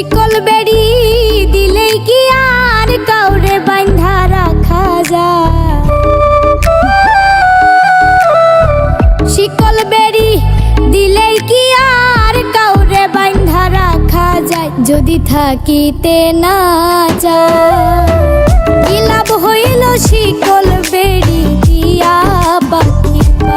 শিকল বেড়ি দিলেই কি আর কাউরে বান্ধা রাখা যায়? শিকল বেড়ি দিলেই কি আর কাউরে বান্ধা রাখা যায়? যদি থাকিতে না যায় লাভ হইল শিকল বেড়ি দিয়া পাখি পা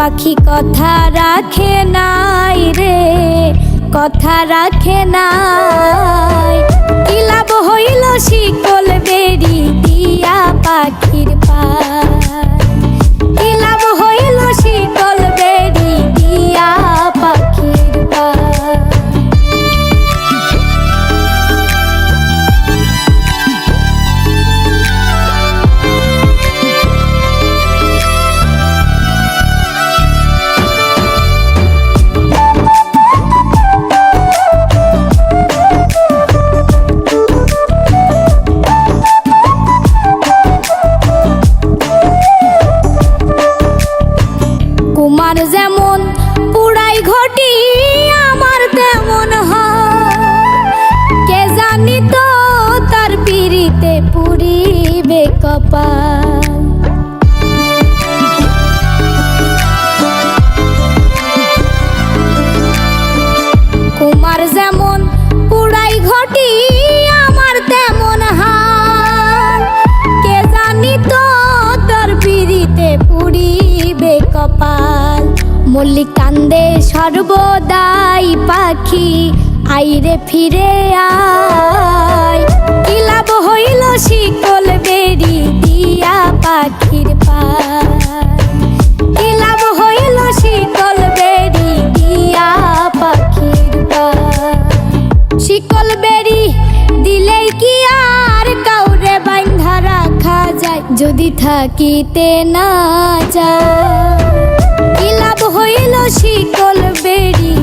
পাখি কথা রাখে নাই রে কথা রাখে নাই। কি লাভ হইল শিকল কুমার যেমন পুরাই ঘটি, আমার তেমন হাল। কে তো তোর পিড়িতে পুরিবে কপাল। কান্দে সর্বদাই পাখি, আইরে ফিরে আয়। কি হইল শিকল বেরি যদি থাকিতে না যায় কি লাভ হইল শিকল বেরি